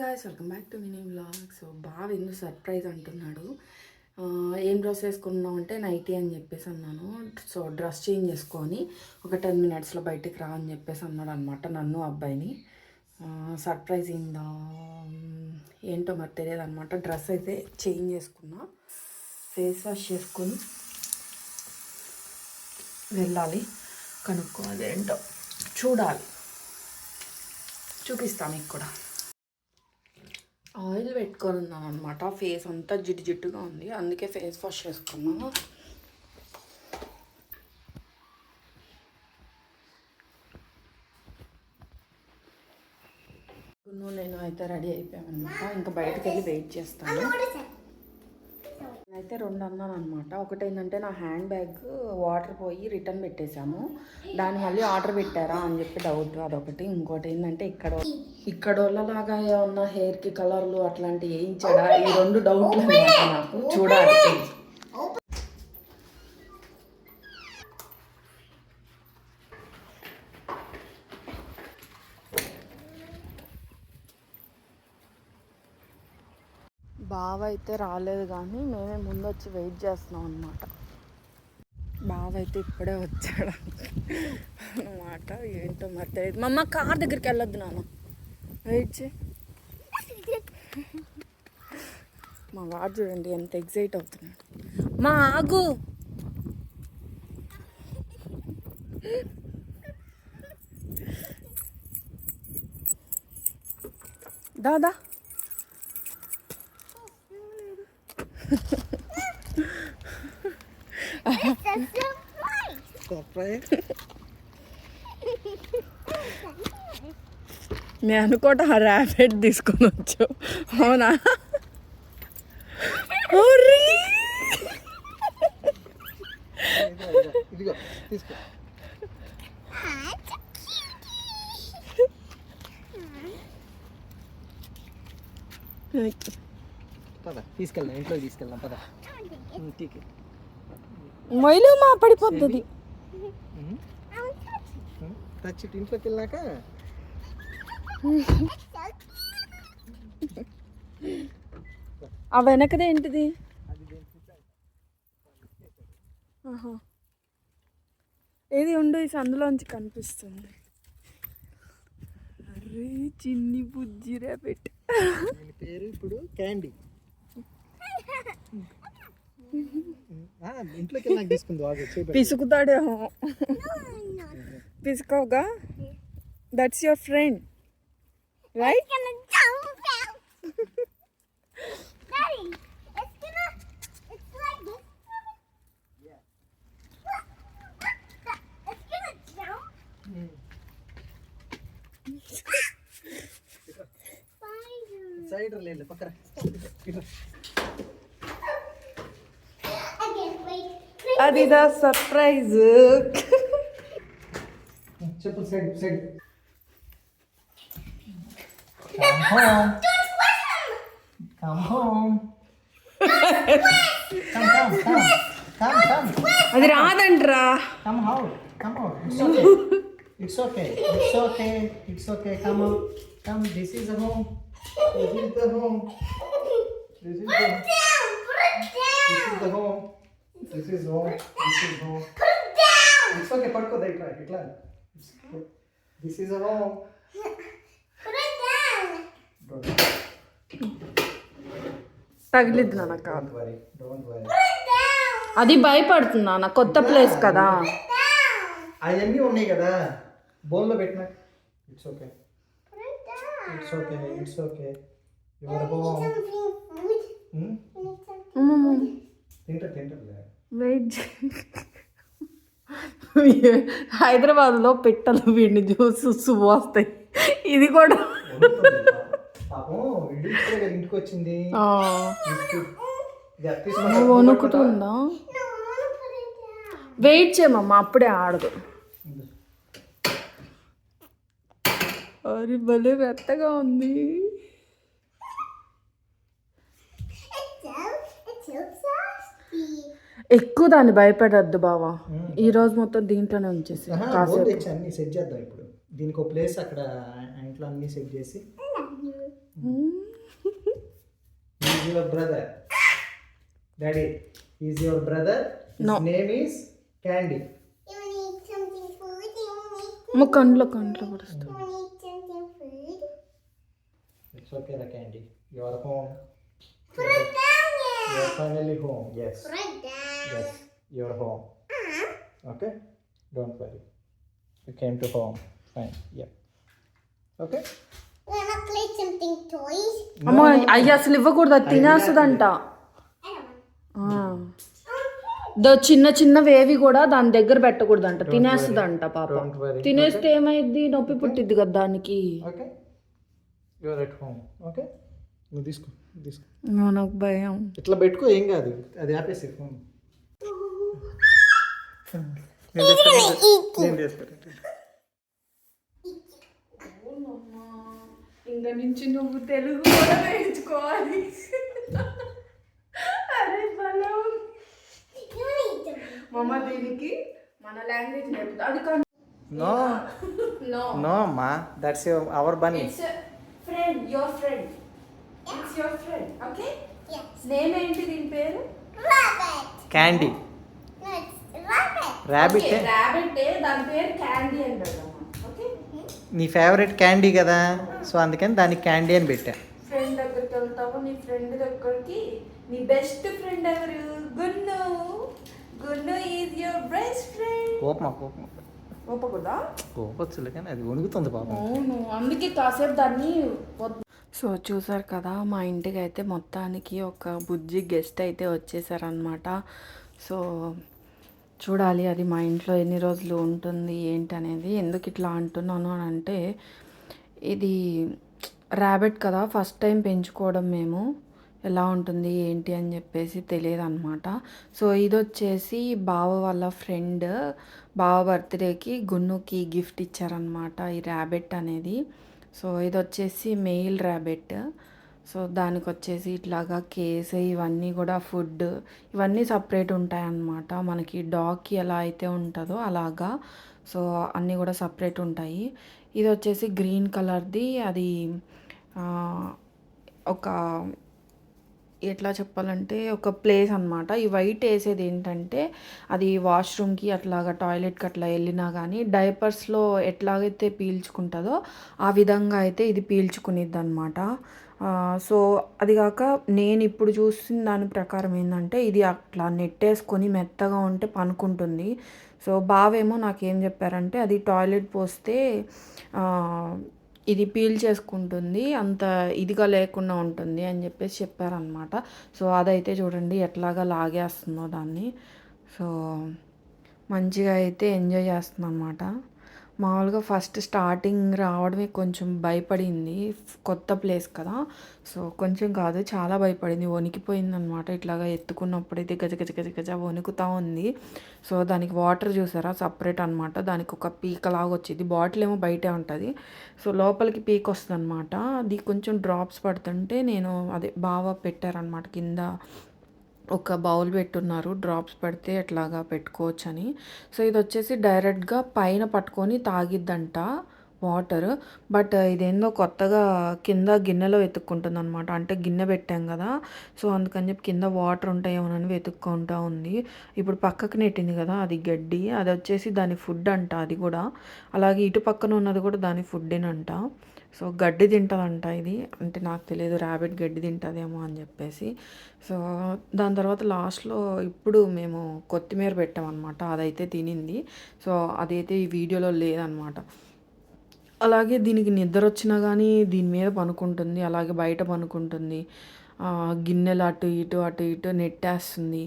Guys welcome back to mini blog so బాగా ఎందుకు surprise అంటున్నాడు. ఏం డ్రెస్ వేసుకున్నావు అంటే నైటీ అని చెప్పేసి అన్నాను. సో డ్రెస్ చేంజ్ చేసుకొని ఒక టెన్ మినిట్స్లో బయటికి రా అని చెప్పేసి అన్నాడు అనమాట నన్ను అబ్బాయిని. సర్ప్రైజ్ అయిందా? ఏంటో మరి తెలియదు అనమాట డ్రెస్ అయితే చేంజ్ చేసుకున్నా. ఫేస్ వాష్ చేసుకొని వెళ్ళాలి కనుక్కోవాలి ఏంటో. చూడాలి. చూపిస్తాను మీకు కూడా. ఆయిల్ పెట్టుకొని ఉన్నాను అనమాట ఫేస్ అంతా జిడ్డు జిడ్డుగా ఉంది. అందుకే ఫేస్ వాష్ చేసుకున్నాను నువ్వు నేను అయితే రెడీ అయిపోయామన్నమాట. ఇంకా బయటకు వెళ్ళి వెయిట్ చేస్తాను. అయితే రెండు అన్నాను అనమాట ఒకటి ఏంటంటే నా హ్యాండ్ బ్యాగ్ వాటర్ పోయి రిటర్న్ పెట్టేశాము. దాని మళ్ళీ ఆర్డర్ పెట్టారా అని చెప్పి డౌట్ అదొకటి. ఇంకోటి ఏంటంటే ఇక్కడ ఇక్కడ వాళ్ళలాగా ఉన్న హెయిర్కి కలర్లు అట్లాంటివి వేయించాడా? ఈ రెండు డౌట్లు అన్నమాట నాకు. చూడాలి బావ అయితే రాలేదు కానీ మేమే ముందు వచ్చి వెయిట్ చేస్తున్నాం అనమాట బావ అయితే ఇప్పుడే వచ్చాడు. అనమాట ఏంటో మరి తెలియదు మా అమ్మ కార్ దగ్గరికి వెళ్ళొద్దు నాన్న. వెయిట్ చే మా వాడు చూడండి ఎంత ఎగ్జైట్ అవుతున్నాడు. మా ఆగు. దాదా నేను అనుకోట ఆ ర్యాపిడ్ తీసుకొని వచ్చు అవునా? పద తీసుకెళ్దాం పద. మొయ్యలు మా పడిపోతుంది టచ్ ఇటు ఇంట్లోకి వెళ్ళాక ఆ వెనకది ఏంటిది? ఆహా. ఏది ఉండు ఈ సందులోంచి కనిపిస్తుంది. అరే చిన్ని బుజ్జిరా పెట్టి. దీని పేరు ఇప్పుడు క్యాండీ. ఇంట్లోకి వెళ్ళాక తీసుకుంది. పిసుకుతాడేమో. పిసుకోగా? That's your friend Right? It's gonna jump out. Daddy, it's gonna, it's like this. Yeah. It's gonna jump. Hmm. Side or pakra. Adidas surprise. Chapel side, side. Come home. Come home. Come, come, come. Come, come. అది రాదంట్రా Come out. Come out. It's okay. It's okay. It's okay. It's okay. Come on. Come. This is the home. This is the home. This is the Down, put it down. This is the home. This is home. This is home. Put it down. It's okay. పడుకో ఇట్లా ఇట్లా It's okay. This is a home. తగిలిద్ది నాన్న కాదు. అది భయపడుతున్నా నా కొత్త place కదా. అవన్నీ ఉన్నాయి కదా. బౌల్లో పెట్టినా. It's okay. It's okay it's okay wait హైదరాబాద్లో పెట్టలు వీడిని చూసి వస్తాయి. ఇది కూడా పాపం ఇంటికి వచ్చింది. నువ్వు వణుకుతుందా. వెయిట్ చేయమమ్మ అప్పుడే ఆడదు. అరే భలే మెత్తగా ఉంది. ఎక్కువ దాన్ని భయపెడద్దు బావా. ఈ రోజు మొత్తం దీంట్లోనే ఉంచేసి కాసేపు. సెట్ చేద్దాం ఇప్పుడు. దీనికి ఒక ప్లేస్ అక్కడ ఇంట్లో అన్ని సెట్ చేసి మ్మ్. your brother. Daddy, he's your brother. His No. name is Candy. You need something food? You need, మా కంట్లో కంట్లో పడుస్తుంది you need something food? It's okay, the Candy. You are home. Put it down You there. are finally home. Yes. Put it down. Yes. You are home. Okay. Don't worry. You came to home. Fine. Yeah. Okay. You wanna play something toys? అమ్మ అయ్యి అసలు ఇవ్వకూడదు అది తినేస్తుందంట I don't want. The చిన్న చిన్న వేవి కూడా దాని దగ్గర పెట్టకూడదంట తినేస్తుందంట పాప Don't worry. తినేస్తే ఏమైద్ది నొప్పి పుట్టిద్ది కదా దానికి Okay. You are at home. Okay. నువ్వు తీసుకో తీసుకో నాకు భయం ఇట్లా పెట్టుకో ఏం కాదు అది ఆపేసి ఫోన్ నేను చేస్తాను. నేను చేస్తాను. ఇంకా నుంచి నువ్వు తెలుగు కూడా నేర్చుకోవాలి. అరే బలం. మమ్మ దీనికి మన లాంగ్వేజ్ నేర్పుతా. అది కాదు. నో. నో. నో అమ్మా that's our bunny it's friend your friend it's your friend okay. Name ఏంటి దీని పేరు. క్యాండీ. ర్యాబిట్ ర్యాబిట్ దాని పేరు క్యాండీ అంటారు. నీ ఫేవరెట్ క్యాండీ కదా. సో అందుకని దానికి క్యాండీ అని పెట్టా. ఫ్రెండ్ దగ్గరికి వెళ్తావు నీ ఫ్రెండ్ దగ్గరికి. నీ బెస్ట్ ఫ్రెండ్ ఎవరు? Gunnu. Gunnu is your best friend కోపమా కోపం ఒప్పకూడదా కోపచ్చులే కానీ అది వణుకుతుంది పాపం. అవును. అందుకే కాసేపు దాన్ని సో చూసారు కదా మా ఇంటికి అయితే మొత్తానికి ఒక బుజ్జి గెస్ట్ అయితే వచ్చేసారనమాట సో చూడాలి అది మా ఇంట్లో ఎన్ని రోజులు ఉంటుంది ఏంటనేది ఎందుకు ఇట్లా అంటున్నాను అని అంటే ఇది ర్యాబిట్ కదా ఫస్ట్ టైం పెంచుకోవడం మేము. ఎలా ఉంటుంది ఏంటి అని చెప్పేసి తెలియదు అనమాట సో ఇది వచ్చేసి బావ వాళ్ళ ఫ్రెండ్ బావ బర్త్డేకి గున్నుకి గిఫ్ట్ ఇచ్చారనమాట ఈ ర్యాబిట్ అనేది. సో ఇది వచ్చేసి మెయిల్ ర్యాబిట్. సో దానికి వచ్చేసి ఇట్లాగా కేసు ఇవన్నీ కూడా ఫుడ్ ఇవన్నీ సపరేట్ ఉంటాయన్నమాట. మనకి డాగ్కి ఎలా అయితే ఉంటుందో అలాగా. సో అన్నీ కూడా సపరేట్ ఉంటాయి. ఇది వచ్చేసి గ్రీన్ కలర్ది. అది ఒక ఎట్లా చెప్పాలంటే ఒక ప్లేస్ అనమాట ఈ వైట్ వేసేది ఏంటంటే అది వాష్రూమ్కి అట్లాగా టాయిలెట్కి అట్లా వెళ్ళినా కానీ డైపర్స్లో ఎట్లాగైతే పీల్చుకుంటుందో ఆ విధంగా అయితే ఇది పీల్చుకునిద్ది అనమాట సో అది కాక నేను ఇప్పుడు చూసిన దాని ప్రకారం ఏంటంటే ఇది అట్లా నెట్టేసుకొని మెత్తగా ఉంటే పనుకుంటుంది. సో బావేమో నాకేం చెప్పారంటే అది టాయిలెట్ పోస్తే ఇది పీల్ చేసుకుంటుంది అంత ఇదిగా లేకుండా ఉంటుంది అని చెప్పేసి చెప్పారనమాట సో అదైతే చూడండి ఎట్లాగా లాగేస్తుందో దాన్ని. సో మంచిగా అయితే ఎంజాయ్ చేస్తుంది అనమాట మామూలుగా ఫస్ట్ స్టార్టింగ్ రావడమే కొంచెం భయపడింది కొత్త ప్లేస్ కదా. సో కొంచెం కాదు చాలా భయపడింది వణికిపోయింది అనమాట ఇట్లాగా ఎత్తుకున్నప్పుడైతే గజ గజ గజ గజ వణుకుతా ఉంది. సో దానికి వాటర్ చూసారా? సపరేట్ అనమాట దానికి ఒక పీక లాగా వచ్చింది. బాటిల్ ఏమో బయటే ఉంటుంది. సో లోపలికి పీక్ వస్తుంది అనమాట అది కొంచెం డ్రాప్స్ పడుతుంటే నేను అదే బాగా పెట్టారనమాట కింద ఒక బౌల్ పెట్టున్నారు డ్రాప్స్ పెడితే ఎట్లాగా పెట్టుకోవచ్చని. సో ఇది వచ్చేసి డైరెక్ట్గా పైన పట్టుకొని తాగిద్దంట వాటర్. బట్ ఇదేందో కొత్తగా కింద గిన్నెలో వెతుక్కుంటుంది అనమాట అంటే గిన్నె పెట్టాం కదా. సో అందుకని చెప్పి కింద వాటర్ ఉంటాయేమోనని వెతుక్కుంటా ఉంది. ఇప్పుడు పక్కకు నెట్టింది కదా అది గడ్డి. అది వచ్చేసి దాని ఫుడ్ అంట అది కూడా. అలాగే ఇటు పక్కన ఉన్నది కూడా దాని ఫుడ్డేనంట. సో గడ్డి తింటుందంట ఇది. అంటే నాకు తెలియదు ర్యాబిట్ గడ్డి తింటుందేమో అని చెప్పేసి. సో దాని తర్వాత లాస్ట్లో ఇప్పుడు మేము కొత్తిమీర పెట్టామన్నమాట. అదైతే తినింది. సో అదైతే ఈ వీడియోలో లేదనమాట అలాగే దీనికి నిద్ర వచ్చినా కానీ దీని మీద పనుకుంటుంది. అలాగే బయట పనుకుంటుంది. గిన్నెలు అటు ఇటు అటు ఇటు నెట్టేస్తుంది.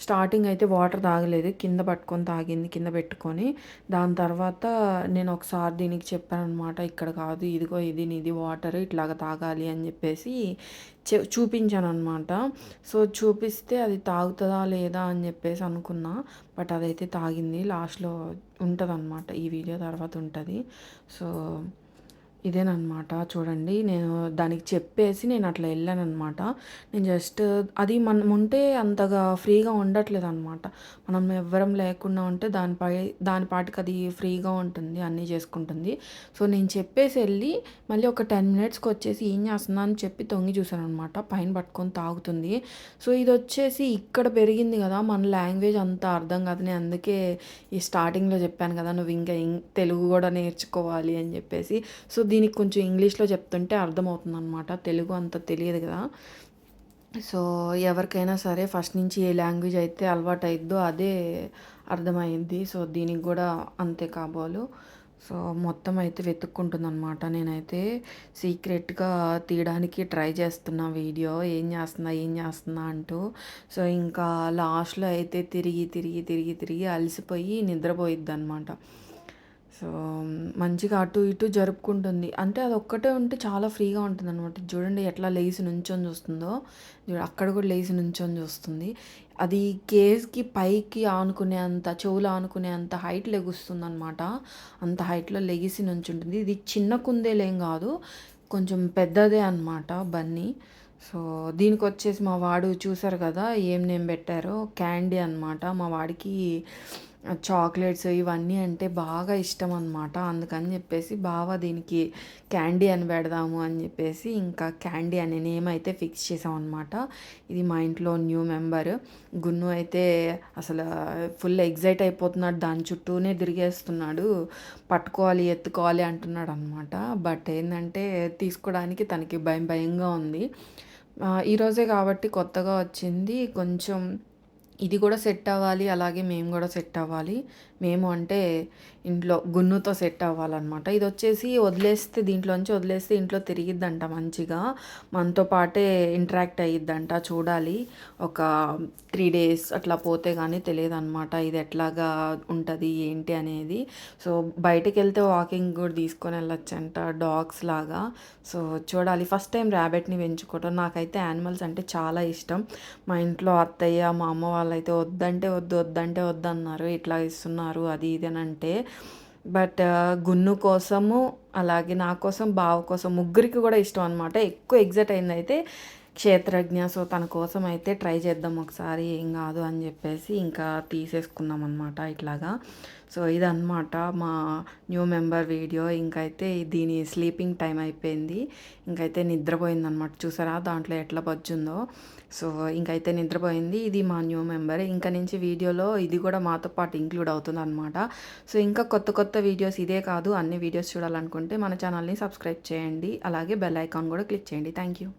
స్టార్టింగ్ అయితే వాటర్ తాగలేదు కింద పట్టుకొని తాగింది కింద పెట్టుకొని. దాని తర్వాత నేను ఒకసారి దీనికి చెప్పాను అనమాట ఇక్కడ కాదు ఇదిగో ఇది నీది వాటర్ ఇట్లాగ తాగాలి అని చెప్పేసి చె చూపించాను అనమాట సో చూపిస్తే అది తాగుతుందా లేదా అని చెప్పేసి అనుకున్నా బట్ అదైతే తాగింది. లాస్ట్లో ఉంటుంది అనమాట ఈ వీడియో తర్వాత ఉంటుంది. సో ఇదేనమాట చూడండి నేను దానికి చెప్పేసి నేను అట్లా వెళ్ళానమాట నేను జస్ట్ అది మనం ఉంటే అంతగా ఫ్రీగా ఉండట్లేదు అనమాట మనం ఎవ్వరం లేకుండా ఉంటే దానిపై దాని పాటికి అది ఫ్రీగా ఉంటుంది అన్నీ చేసుకుంటుంది. సో నేను చెప్పేసి వెళ్ళి మళ్ళీ ఒక టెన్ మినిట్స్కి వచ్చేసి ఏం చేస్తున్నా అని చెప్పి తొంగి చూసాను అనమాట పైన పట్టుకొని తాగుతుంది. సో ఇది వచ్చేసి ఇక్కడ పెరిగింది కదా మన లాంగ్వేజ్ అంత అర్థం కాదు. నేను అందుకే ఈ స్టార్టింగ్లో చెప్పాను కదా నువ్వు ఇంకా ఇం- తెలుగు కూడా నేర్చుకోవాలి అని చెప్పేసి. సో దీనికి కొంచెం ఇంగ్లీష్లో చెప్తుంటే అర్థమవుతుంది అనమాట తెలుగు అంత తెలియదు కదా. సో ఎవరికైనా సరే ఫస్ట్ నుంచి ఏ లాంగ్వేజ్ అయితే అలవాటు అయిద్దో అదే అర్థమైంది సో దీనికి కూడా అంతే కాబోలు. సో మొత్తం అయితే వెతుక్కుంటుంది అనమాట నేనైతే సీక్రెట్గా తీయడానికి ట్రై చేస్తున్నా వీడియో. ఏం చేస్తున్నా ఏం చేస్తున్నా అంటూ. సో ఇంకా లాస్ట్లో అయితే తిరిగి తిరిగి తిరిగి తిరిగి అలసిపోయి నిద్రపోయిద్ది అనమాట సో మంచిగా అటు ఇటు జరుపుకుంటుంది. అంటే అది ఒక్కటే ఉంటే చాలా ఫ్రీగా ఉంటుంది అనమాట చూడండి ఎట్లా లేచి నుంచొని చూస్తుందో. అక్కడ కూడా లేచి నుంచొని చూస్తుంది. అది కేజ్కి పైకి ఆనుకునే అంత చెవులు ఆనుకునే అంత హైట్ లెగుస్తుంది అనమాట అంత హైట్లో లెగిసి నుంచుంటుంది. ఇది చిన్న కుందేలేం కాదు. కొంచెం పెద్దదే అనమాట బన్నీ. సో దీనికి వచ్చేసి మా వాడు చూసారు కదా ఏం నేను పెట్టారో? క్యాండీ అనమాట మా వాడికి చాక్లెట్స్ ఇవన్నీ అంటే బాగా ఇష్టం అనమాట అందుకని చెప్పేసి బాగా దీనికి క్యాండీ అని పెడదాము అని చెప్పేసి ఇంకా క్యాండీ అనే నేమ్ అయితే ఫిక్స్ చేసాం అనమాట ఇది మా ఇంట్లో న్యూ మెంబర్. గున్ను అయితే అసలు ఫుల్ ఎగ్జైట్ అయిపోతున్నాడు. దాని చుట్టూనే తిరిగేస్తున్నాడు. పట్టుకోవాలి ఎత్తుకోవాలి అంటున్నాడు అనమాట బట్ ఏంటంటే తీసుకోవడానికి తనకి భయం భయంగా ఉంది. ఈరోజే కాబట్టి కొత్తగా వచ్చింది. కొంచెం ఇది కూడా సెట్ అవ్వాలి అలాగే మేము కూడా సెట్ అవ్వాలి. మేము అంటే ఇంట్లో గున్నుతో సెట్ అవ్వాలన్నమాట. ఇది వచ్చేసి వదిలేస్తే దీంట్లోంచి వదిలేస్తే ఇంట్లో తిరిగిద్దంట మంచిగా. మనతో పాటే ఇంటరాక్ట్ అయ్యిద్దంట చూడాలి. ఒక త్రీ డేస్ అట్లా పోతే కానీ తెలియదు అనమాట ఇది ఎట్లాగా ఉంటుంది ఏంటి అనేది. సో బయటకు వెళ్తే వాకింగ్ కూడా తీసుకొని వెళ్ళొచ్చంట డాగ్స్ లాగా. సో చూడాలి. ఫస్ట్ టైం ర్యాబెట్ని పెంచుకోవటం. నాకైతే యానిమల్స్ అంటే చాలా ఇష్టం. మా ఇంట్లో అత్తయ్య మా అమ్మ వాళ్ళైతే వద్దంటే వద్దు వద్దంటే వద్దు అన్నారు ఇట్లా ఇస్తున్నారు అది ఇది అని అంటే. బట్ గున్ను కోసము అలాగే నా కోసం బావ కోసం ముగ్గురికి కూడా ఇష్టం అనమాట ఎక్కువ ఎగ్జైట్ అయింది అయితే క్షేత్రజ్ఞ సో తన కోసం అయితే ట్రై చేద్దాం ఒకసారి ఏం కాదు అని చెప్పేసి ఇంకా తీసేసుకున్నాం అనమాట ఇట్లాగా. సో ఇదనమాట మా న్యూ మెంబర్ వీడియో. ఇంకైతే దీని స్లీపింగ్ టైం అయిపోయింది. ఇంకైతే నిద్రపోయింది అనమాట చూసారా దాంట్లో ఎట్లా బజ్జుందో. సో ఇంకైతే నిద్రపోయింది. ఇది మా న్యూ మెంబర్. ఇంకా నుంచి వీడియోలో ఇది కూడా మాతో పాటు ఇంక్లూడ్ అవుతుంది అనమాట సో ఇంకా కొత్త కొత్త వీడియోస్ ఇదే కాదు. అన్ని వీడియోస్ చూడాలనుకుంటే మన ఛానల్ని సబ్స్క్రైబ్ చేయండి. అలాగే బెల్ ఐకాన్ కూడా క్లిక్ చేయండి. Thank you.